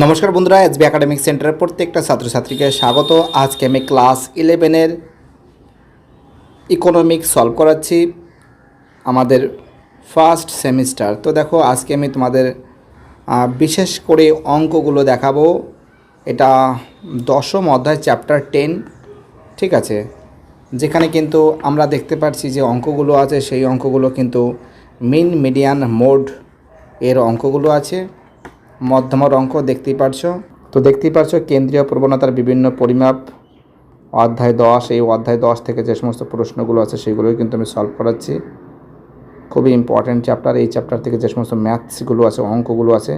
নমস্কার বন্ধুরা SB academic সেন্টারের প্রত্যেকটা ছাত্রছাত্রীকে স্বাগত। আজকে আমি ক্লাস ইলেভেনের ইকোনমিক সলভ করাচ্ছি আমাদের ফার্স্ট সেমিস্টার তো দেখো, আজকে আমি তোমাদের বিশেষ করে অঙ্কগুলো দেখাবো। এটা দশম অধ্যায় চ্যাপ্টার টেন ঠিক আছে? যেখানে কিন্তু আমরা দেখতে পাচ্ছি যে অঙ্কগুলো আছে, সেই অঙ্কগুলো কিন্তু মিন মিডিয়ান মোড এর অঙ্কগুলো আছে। মধ্যমর অঙ্ক দেখতেই পারছ। তো দেখতেই পারছ কেন্দ্রীয় প্রবণতার বিভিন্ন পরিমাপ। অধ্যায় দশ, এই অধ্যায় দশ থেকে যে সমস্ত প্রশ্নগুলো আছে সেগুলোই কিন্তু আমি সলভ করাচ্ছি। খুবই ইম্পর্ট্যান্ট চ্যাপ্টার এই চ্যাপ্টার থেকে যে সমস্ত ম্যাথসগুলো আছে, অঙ্কগুলো আছে,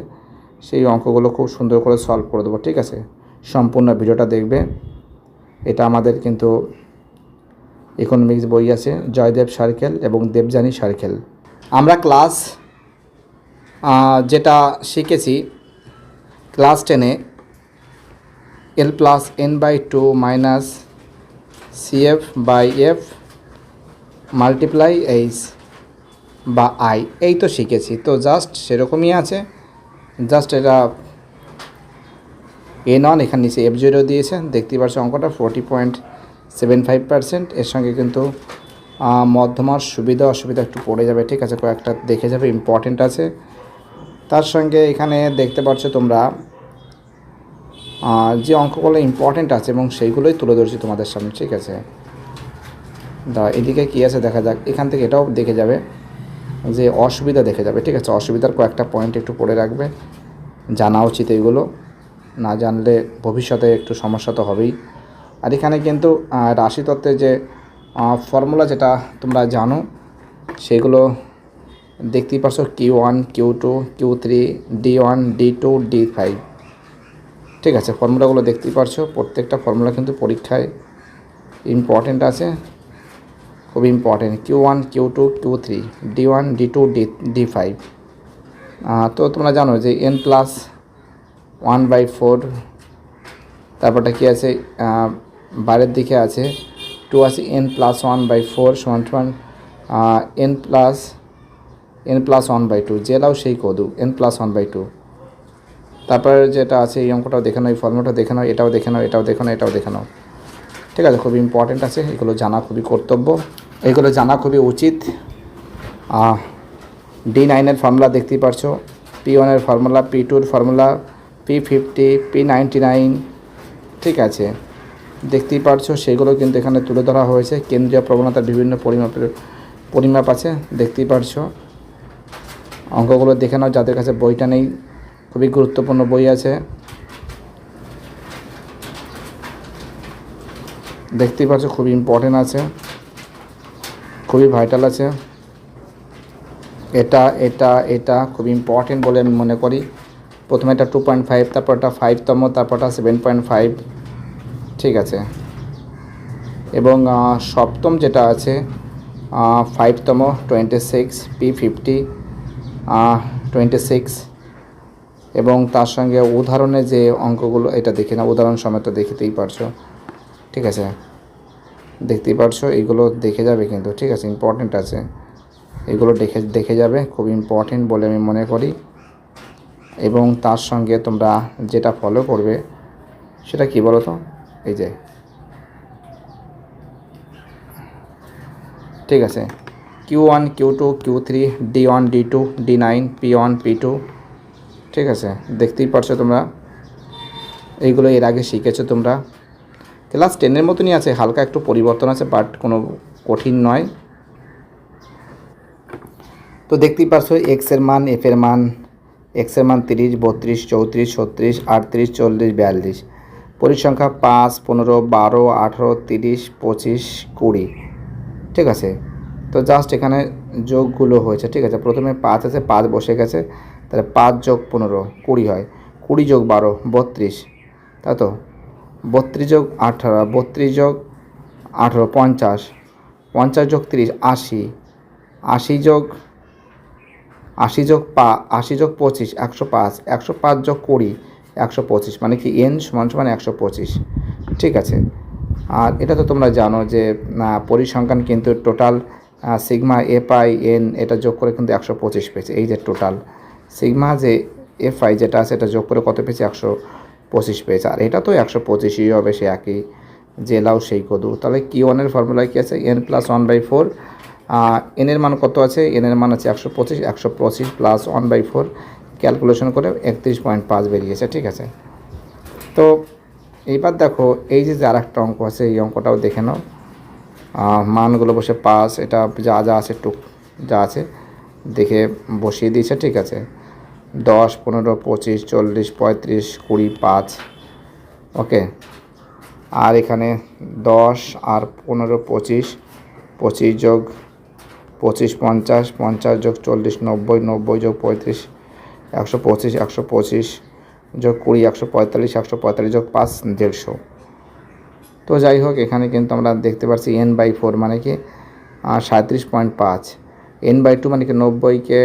সেই অঙ্কগুলো খুব সুন্দর করে সলভ করে দেবো, ঠিক আছে? সম্পূর্ণ ভিডিওটা দেখবে। এটা আমাদের কিন্তু ইকোনমিক্স বই আছে, জয়দেব সার্কেল এবং দেবযানী সার্কেল। আমরা ক্লাস যেটা শিখেছি ক্লাস টেনে L plus N by two minus CF by F multiply H বা আই এই তো শিখেছি। তো জাস্ট সেরকমই আছে। জাস্ট এটা এ নন এখানে নিচে এফ জিরো দিয়েছে। দেখতেই পাচ্ছ অঙ্কটা forty point seven five percent এর সঙ্গে কিন্তু মধ্যমার সুবিধা, অসুবিধা একটু পড়ে যাবে, ঠিক আছে? কয়েকটা দেখে যাবে ইম্পর্টেন্ট আছে। তার সঙ্গে এখানে দেখতে পাচ্ছ তোমরা যে অঙ্কগুলো ইম্পর্টেন্ট আছে এবং সেইগুলোই তুলে ধরছি তোমাদের সামনে, ঠিক আছে? দা, এদিকে কী আছে দেখা যাক, এখান থেকে এটাও দেখে যাবে যে অসুবিধা দেখে যাবে, ঠিক আছে? অসুবিধার কয়েকটা পয়েন্ট একটু পড়ে রাখবে, জানা উচিত এগুলো, না জানলে ভবিষ্যতে একটু সমস্যা তো হবেই। আর এখানে কিন্তু রাশিতত্ত্বের যে ফর্মুলা যেটা তোমরা জানো, সেগুলো দেখতেই পারছ Q one Q two Q three D one D two D five ঠিক আছে, ফর্মুলাগুলো দেখতেই পারছ। প্রত্যেকটা ফর্মুলা কিন্তু পরীক্ষায় ইম্পর্টেন্ট আছে। খুব important Q one Q two Q three D one D two D D five তো তোমরা জানো যে N plus one by four তারপরটা কী আছে? বাইরের দিকে আছে। টু আছে N plus one by four সমান সমান N plus N plus one by two জেলাও সেই কদু N plus one by two তারপরে যেটা আছে, এই অঙ্কটাও দেখে নাও, এই দেখে নাও, এটাও দেখে নাও, এটাও দেখে নাও, এটাও দেখে নাও। ঠিক আছে খুবই ইম্পর্টেন্ট আছে, এগুলো জানা খুবই কর্তব্য। এগুলো জানা খুবই উচিত। ডি নাইনের ফর্মুলা দেখতেই পারছ পি ওয়ানের ফর্মুলা পি টুর formula P fifty P ninety nine ঠিক আছে। দেখতেই পারছ, সেগুলো কিন্তু এখানে তুলে ধরা হয়েছে। কেন্দ্রীয় প্রবণতার বিভিন্ন পরিমাপের, পরিমাপ আছে, দেখতেই পারছ। অঙ্কগুলো দেখে নাও, যাদের কাছে বইটা নেই খুবই গুরুত্বপূর্ণ বই আছে। দেখতেই পাচ্ছ খুবই ইম্পর্টেন্ট আছে। খুবই ভাইটাল আছে। এটা এটা এটা খুবই ইম্পর্টেন্ট বলে আমি মনে করি। প্রথমে এটা টু পয়েন্ট ফাইভ তারপরটা ফাইভতম তারপরটা সেভেন পয়েন্ট ফাইভ ঠিক আছে। এবং সপ্তম যেটা আছে ফাইভতম twenty six P fifty twenty six এবং তার সঙ্গে উদাহরণে যে অঙ্কগুলো, এটা দেখে না উদাহরণ সমেত দেখতেই পারছ। ঠিক আছে? দেখতেই পারছ? এগুলো দেখে যাবে কিন্তু, ঠিক আছে? ইম্পর্টেন্ট আছে। এগুলো দেখে দেখে যাবে, খুব ইম্পর্টেন্ট বলে আমি মনে করি। এবং তার সঙ্গে তোমরা যেটা ফলো করবে, সেটা কি বলো তো এই যে। ঠিক আছে? Q one Q two Q three D one D two D nine P one P two ঠিক আছে, দেখতেই পারছ তোমরা। এইগুলো এর আগে শিখেছো তোমরা। ক্লাস টেনের মতনই আছে, হালকা একটু পরিবর্তন আছে বাট কোনো কঠিন নয়। তো দেখতেই পারছ এক্সের মান এফের মান এক্সের মান তিরিশ, বত্রিশ, চৌত্রিশ, ছত্রিশ, আটত্রিশ, চল্লিশ, বিয়াল্লিশ। পরিসংখ্যা পাঁচ, পনেরো, বারো, আঠেরো, তিরিশ, পঁচিশ, কুড়ি। ঠিক আছে, তো জাস্ট এখানে যোগগুলো হয়েছে, ঠিক আছে? প্রথমে পাঁচ আছে, পাঁচ বসে গেছে। তাহলে পাঁচ যোগ পনেরো, কুড়ি হয়। কুড়ি যোগ বারো, বত্রিশ। তাই তো? বত্রিশ যোগ আঠারো, বত্রিশ যোগ আঠারো, পঞ্চাশ। পঞ্চাশ যোগ তিরিশ, আশি। আশি যোগ আশি যোগ পা, আশি যোগ পঁচিশ, একশো পাঁচ। একশো পাঁচ যোগ কুড়ি, একশো পঁচিশ। মানে কি এন সমান সমান একশো পঁচিশ। ঠিক আছে? আর এটা তো তোমরা জানো যে পরিসংখ্যান কিন্তু total sigma A pi N এটা যোগ করে কিন্তু একশো পঁচিশ পেয়েছে। এই যে টোটাল সিগমা যে এফ আই যেটা আছে, এটা যোগ করে কত পেয়েছে? একশো পঁচিশ পেয়েছে। আর এটা তো একশো পঁচিশই হবে, সে একই। লাউ সেই কদু। তাহলে কি ওয়ানের ফর্মুলা কী আছে? N plus one by four এনের মান কত আছে? এনের মান আছে একশো পঁচিশ একশো পঁচিশ plus one by four calculation করে একত্রিশ পয়েন্ট পাঁচ বেরিয়েছে, ঠিক আছে? তো, এইবার দেখো, এই যে আর একটা অঙ্ক আছে, এই অঙ্কটাও দেখে নাও। মানগুলো বসে পাস, এটা যা যা আছে টুক, যা আছে, দেখে বসিয়ে দিয়েছে, ঠিক আছে। দশ, পনেরো, পঁচিশ, চল্লিশ, পঁয়ত্রিশ, কুড়ি, পাঁচ, ওকে। আর এখানে দশ আর পনেরো, পঁচিশ পঁচিশ যোগ, পঁচিশ, পঞ্চাশ পঞ্চাশ যোগ চল্লিশ, নব্বই নব্বই যোগ পঁয়ত্রিশ, একশো পঁচিশ একশো পঁচিশ, যোগ কুড়ি, একশো পঁয়তাল্লিশ একশো পঁয়তাল্লিশ যোগ পাঁচ, দেড়শো। তো যাই হোক, এখানে কিন্তু আমরা দেখতে পাচ্ছি এন বাই ফোর মানে কি সাঁত্রিশ পয়েন্ট পাঁচ। এন বাই টু মানে কি নব্বইকে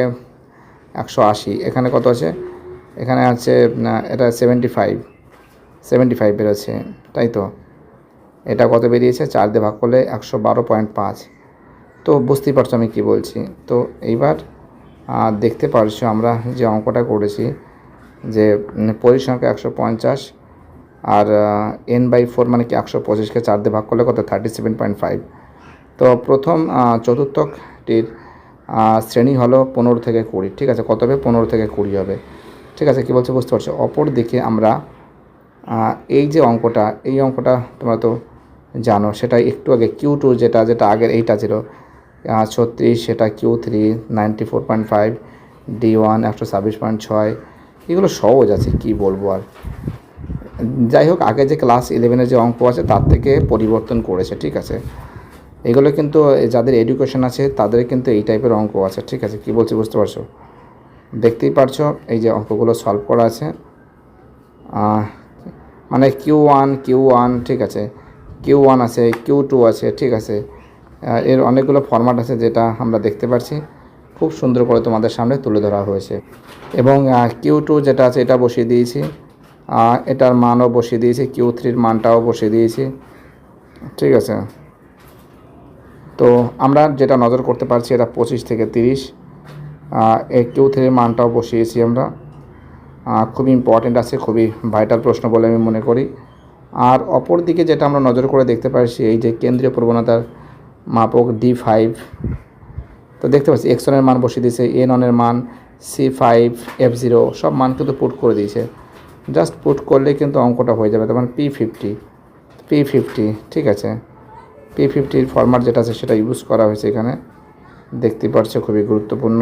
একশো আশি। এখানে কত আছে? এখানে আছে এটা সেভেন্টি ফাইভ সেভেন্টি ফাইভ বেরোচ্ছে, তাই তো? এটা কত বেরিয়েছে? চার দিয়ে ভাগ করলে একশো বারো পয়েন্ট পাঁচ। তো বুঝতেই পারছ আমি কি বলছি। তো এইবার দেখতে পারছ আমরা যে অঙ্কটা করেছি, যে পরিসংখ্যা একশো পঞ্চাশ আর এন বাই ফোর মানে কি একশো পঁচিশকে চার দিয়ে ভাগ করলে কত? থার্টি সেভেন পয়েন্ট ফাইভ তো প্রথম চতুর্থকটির শ্রেণি হলো পনেরো থেকে কুড়ি, ঠিক আছে? কত হবে? পনেরো থেকে কুড়ি হবে। ঠিক আছে? কী বলছে? বুঝতে পারছ? অপর দিকে আমরা এই যে অঙ্কটা, এই অঙ্কটা তোমরা তো জানো, সেটা একটু আগে কিউ টু যেটা যেটা আগের এইটা ছিল ছত্রিশ, সেটা Q three ninety four point five D one একশো ছাব্বিশ পয়েন্ট ছয়, এগুলো সহজ আছে, কি বলব আর? যাই হোক আগে যে ক্লাস ইলেভেনের যে অঙ্ক আছে, তার থেকে পরিবর্তন করেছে, ঠিক আছে? এগুলো কিন্তু যাদের এডুকেশন আছে, তাদের কিন্তু এই টাইপের অঙ্ক আছে, ঠিক আছে? কি বলছি বুঝতে পারছ? দেখতেই পারছ, এই যে অঙ্কগুলো সলভ করা আছে। মানে কিউ ওয়ান কিউ ওয়ান ঠিক আছে? কিউ ওয়ান আছে কিউ টু আছে, ঠিক আছে? এর অনেকগুলো ফরম্যাট আছে যেটা আমরা দেখতে পাচ্ছি খুব সুন্দর করে তোমাদের সামনে তুলে ধরা হয়েছে। এবং কিউ টু যেটা আছে, এটা বসিয়ে দিয়েছি। এটার মানও বসিয়ে দিয়েছি, কিউ থ্রির মানটাও বসিয়ে দিয়েছি। ঠিক আছে? তো আমরা যেটা নজর করতে পারছি, এটা পঁচিশ থেকে তিরিশ। এই কিউ থ্রির মানটাও বসিয়েছি আমরা। খুবই ইম্পর্টেন্ট আছে, খুবই ভাইটাল প্রশ্ন বলে আমি মনে করি। আর অপর দিকে যেটা আমরা নজর করে দেখতে পাচ্ছি এই যে কেন্দ্রীয় প্রবণতার মাপক ডি ফাইভ তো দেখতে পাচ্ছি এক্স ওয়ানের মান বসিয়ে দিয়েছে এন ওয়ানের মান সি ফাইভ এফ জিরো সব মান কিন্তু পুট করে দিয়েছে। জাস্ট পুট করলে কিন্তু অঙ্কটা হয়ে যাবে তখন পি ফিফটি পি ফিফটি ঠিক আছে? পি ফিফটির ফরম্যাট যেটা আছে সেটা ইউজ করা হয়েছে এখানে। দেখতে পাচ্ছ খুবই গুরুত্বপূর্ণ।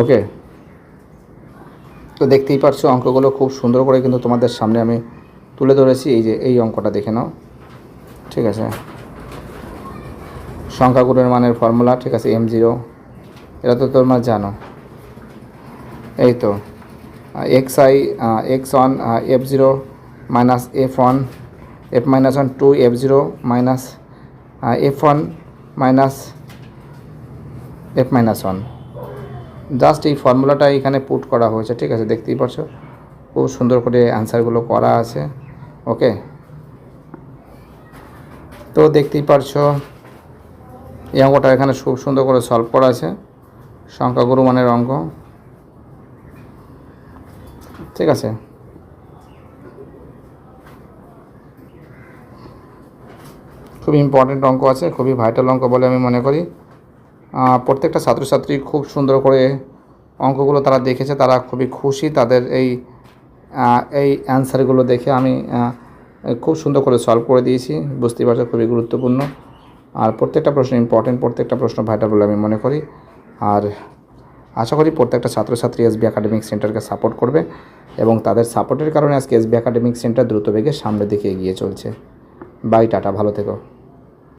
ওকে তো দেখতেই পারছ অঙ্কগুলো খুব সুন্দর করে কিন্তু তোমাদের সামনে আমি তুলে ধরেছি, এই যে এই অঙ্কটা দেখে নাও। ঠিক আছে? সংখ্যাগুলোর মানের ফর্মুলা ঠিক আছে এম জিরো এটা তো তোমরা জানো। এই তো X I X one F zero minus F one F minus one two F zero minus F one minus F minus one just এই ফর্মুলাটা এখানে পুট করা হয়েছে, ঠিক আছে? দেখতেই পারছ? খুব সুন্দর করে অ্যান্সারগুলো করা আছে ওকে তো দেখতেই পারছ, এই অঙ্কটা এখানে খুব সুন্দর করে সলভ করা আছে, সংখ্যাগুরু মানের অঙ্ক। ঠিক আছে। খুবই ইম্পর্টেন্ট অঙ্ক আছে, খুবই ভাইটাল অঙ্ক বলে আমি মনে করি। প্রত্যেকটা ছাত্রছাত্রী খুব সুন্দর করে অঙ্কগুলো তারা দেখেছে, তারা খুবই খুশি তাদের এই এই অ্যান্সারগুলো দেখে আমি খুব সুন্দর করে সলভ করে দিয়েছি, বুঝতেই পারছ খুবই গুরুত্বপূর্ণ। আর প্রত্যেকটা প্রশ্ন ইম্পর্টেন্ট প্রত্যেকটা প্রশ্ন ভাইটাল বলে আমি মনে করি। আর আশা করি প্রত্যেকটা ছাত্রছাত্রী এসবি একাডেমিক সেন্টারকে সাপোর্ট করবে এবং তাদের সাপোর্টের কারণে আজকে এসবি একাডেমিক সেন্টার দ্রুত বেগে সামনের দিকে এগিয়ে চলছে। বাই টাটা ভালো থেকো।